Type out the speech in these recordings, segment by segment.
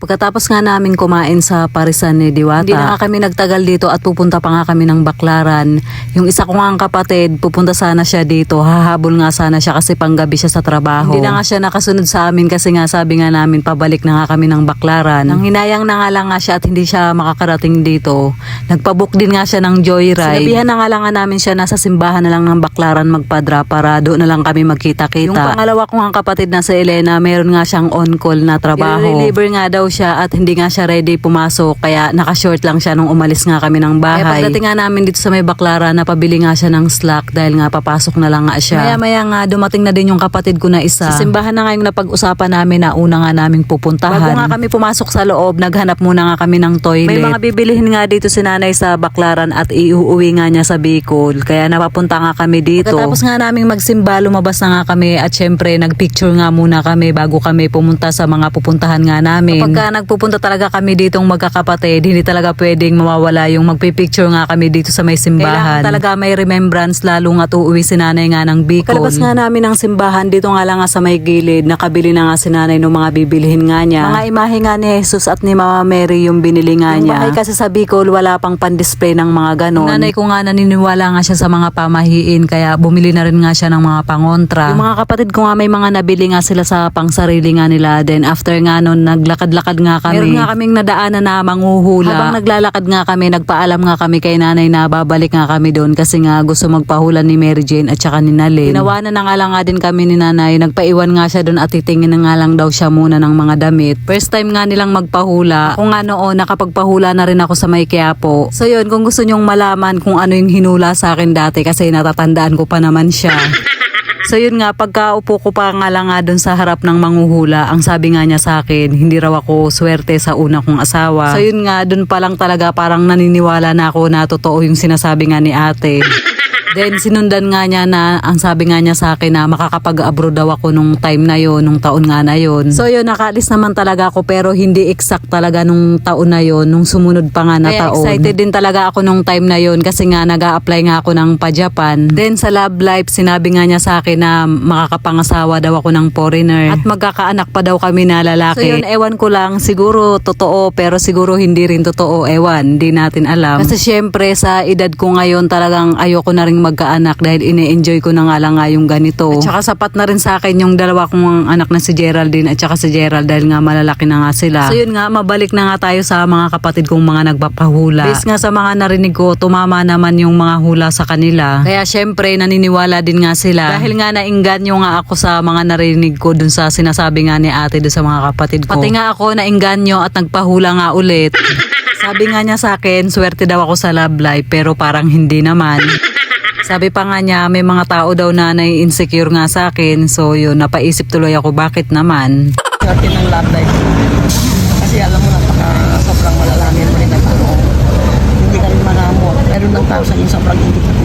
Pagkatapos nga namin kumain sa Parisan ni Diwata, hindi na nga kami nagtagal dito at pupunta pa nga kami ng Baklaran. Yung isa ko nga ang kapatid, pupunta sana siya dito. Hahabol nga sana siya kasi panggabi siya sa trabaho. Hindi na nga siya nakasunod sa amin kasi nga sabi nga namin pabalik na nga kami ng Baklaran. Nang hinayang na nga lang nga siya at hindi siya makakarating dito. Nagpabook din nga siya ng joyride. Sinabihan na nga lang nga namin siya nasa simbahan na lang ng Baklaran magpadra para doon na lang kami magkita-kita. Yung pangalawa ko nga kapatid na si Elena, meron nga siyang on-call na trabaho. I-reliever nga daw siya at hindi nga siya ready pumasok kaya naka-short lang siya nung umalis nga kami ng bahay. Kaya pagdating nga namin dito sa may Baklaran, napabili nga siya ng slack dahil nga papasok na lang nga siya. Maya-maya nga dumating na din yung kapatid ko na isa. Sa simbahan na nga yung napag-usapan namin na una nga naming pupuntahan. Bago nga kami pumasok sa loob, naghanap muna nga kami ng toilet. May mga bibilihin nga dito si nanay sa Baklaran at iuuwi nga niya sa Bicol. Kaya napapunta nga kami dito. Pagkatapos nga naming magsimba, lumabas na nga kami at syempre nagpicture nga muna kami bago kami pumunta sa mga pupuntahan nga namin. Kapag ka nagpupunta talaga kami ditong magkakapatid, hindi talaga pwedeng mawawala yung magpipicture nga kami dito sa may simbahan. Kailangan talaga may remembrance lalo nga uuwi si nanay nga ng Bicol. Kalabas nga namin ng simbahan dito nga lang nga sa may gilid, nakabili na nga si nanay ng mga bibilihin nga niya. Mga imahe nga ni Jesus at ni Mama Mary yung binili nga niya. Yung bahay kasi sa Bicol wala pang pan-display ng mga ganon. Nanay ko nga naniniwala nga siya sa mga pamahiin kaya bumili na rin nga siya ng mga pangontra. Yung mga kapatid ko nga may mga nabili nga sila sa pangsarili nga nila. Then after nga nun, naglakad-lakad nga kami. Meron nga kaming nadaanan na manguhula. Habang naglalakad nga kami, nagpaalam nga kami kay nanay na babalik nga kami doon kasi nga gusto magpahula ni Mary Jane at saka ni Nalin. Tinawanan na nga lang nga din kami ni nanay. Nagpaiwan nga siya doon at titingin na nga lang daw siya muna ng mga damit. First time nga nilang magpahula. Ako nga noon, nakapagpahula na rin ako sa may Quiapo. So yun, kung gusto nyong malaman kung ano yung hinula sa akin dati kasi natatandaan ko pa naman siya. So yun nga, pagkaupo ko pa nga lang nga dun sa harap ng manguhula, ang sabi nga niya sa akin, hindi raw ako swerte sa una kong asawa. So yun nga, dun pa lang talaga parang naniniwala na ako na totoo yung sinasabi nga ni ate. Then sinundan nga niya na ang sabi nga niya sa akin na makakapag-abroad daw ako nung time na yon, nung taon nga na yon. So yun, nakaalis naman talaga ako pero hindi exact talaga nung taon na yon, nung sumunod pa nga na Kaya taon. excited din talaga ako nung time na yon kasi nga nag apply nga ako ng pa-Japan. Then sa love life, sinabi nga niya sa akin na makakapangasawa daw ako ng foreigner at magkakaanak pa daw kami na lalaki. So yun, ewan ko lang, siguro totoo pero siguro hindi rin totoo, ewan, hindi natin alam. Kasi syempre sa edad ko ngayon talagang ayoko na rin magkaanak dahil ine-enjoy ko na nga lang nga yung ganito. At saka sapat na rin sa akin yung dalawa kong anak na si Geraldine at saka si Gerald dahil nga malalaki na nga sila. So yun nga, mabalik na nga tayo sa mga kapatid kong mga nagpapahula. Based nga sa mga narinig ko, tumama naman yung mga hula sa kanila. Kaya syempre, naniniwala din nga sila. Dahil nga nainganyo nga ako sa mga narinig ko dun sa sinasabi nga ni ate dun sa mga kapatid ko. Pati nga ako nainganyo at nagpahula nga ulit. Sabi nga niya sa akin, swerte daw ako sa love life pero parang hindi naman. Sabi pa nga niya, may mga tao daw na nai-insecure nga sa akin. So yun, napaisip tuloy ako, bakit naman? natin ng love life. Kasi alam mo, napaka sobrang malalangin mo rin ang ano. Hindi ka rin manamot. Meron ng tao sa inyo sobrang hindi ka.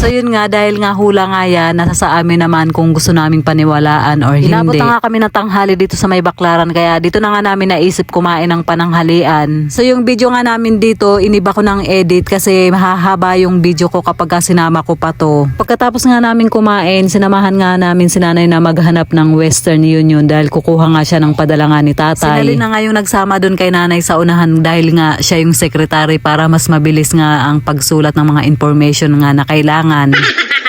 So yun nga, dahil nga hula nga yan, nasa sa amin naman kung gusto naming paniwalaan or Inabot hindi. na nga kami ng tanghali dito sa may baklaran, kaya dito na nga namin naisip kumain ng pananghalian. So yung video nga namin dito, iniba ko ng edit kasi mahahaba yung video ko kapag ka sinama ko pa to. Pagkatapos nga namin kumain, sinamahan nga namin si nanay na maghanap ng Western Union dahil kukuha nga siya ng padala nga ni tatay. Sinali na nga yung nagsama doon kay nanay sa unahan dahil nga siya yung secretary para mas mabilis nga ang pagsulat ng mga information nga na kailangan kailangan.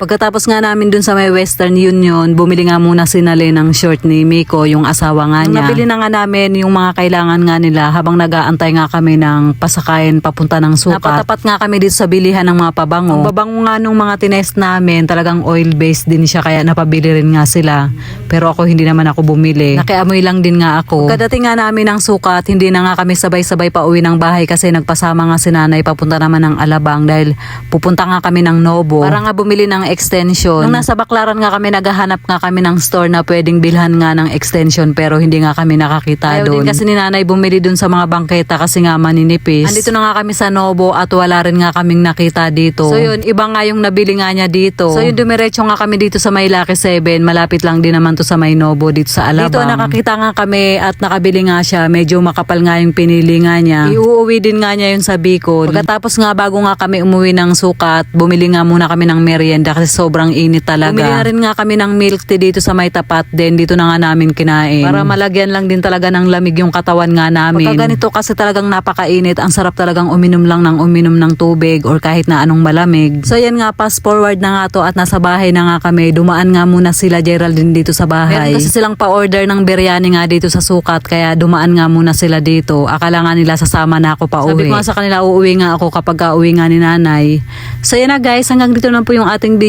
Pagkatapos nga namin dun sa may Western Union, bumili nga muna si Nale ng short ni Miko, yung asawa nga niya. Nabili na nga namin yung mga kailangan nga nila habang nag-aantay nga kami ng pasakayan papunta ng sukat. Napatapat nga kami dito sa bilihan ng mga pabango. Ang babango nga nung mga tinest namin, talagang oil-based din siya kaya napabili rin nga sila. Pero ako hindi naman ako bumili. Nakiamoy lang din nga ako. Pagkadating nga namin ng sukat, hindi na nga kami sabay-sabay pa uwi ng bahay kasi nagpasama nga si nanay papunta naman ng Alabang dahil pupunta nga kami ng Nobo. Para nga bumili ng extension. Nung nasa Baklaran nga kami, naghahanap nga kami ng store na pwedeng bilhan nga ng extension pero hindi nga kami nakakita Ayaw doon. din kasi ni nanay bumili doon sa mga bangketa kasi nga maninipis. Andito na nga kami sa Nobo at wala rin nga kaming nakita dito. So yun, iba nga yung nabili nga niya dito. So yun, dumiretso nga kami dito sa may Lucky 7. Malapit lang din naman to sa may Nobo dito sa Alabang. Dito nakakita nga kami at nakabili nga siya. Medyo makapal nga yung pinili nga niya. Iuuwi din nga niya yun sa Bicol. Pagkatapos nga bago nga kami umuwi ng sukat, bumili nga muna kami ng merienda kasi sobrang init talaga. Bumili na rin nga kami ng milk tea dito sa may tapat din. Dito na nga namin kinain. Para malagyan lang din talaga ng lamig yung katawan nga namin. Pagka ganito kasi talagang napakainit, ang sarap talagang uminom lang ng uminom ng tubig or kahit na anong malamig. So yan nga, fast forward na nga to at nasa bahay na nga kami. Dumaan nga muna sila Geraldine dito sa bahay. Meron kasi silang pa-order ng biryani nga dito sa sukat kaya dumaan nga muna sila dito. Akala nga nila sasama na ako pa uwi. Sabi ko nga sa kanila uuwi nga ako kapag ka uwi nga ni nanay. So yan na guys, hanggang dito na po yung ating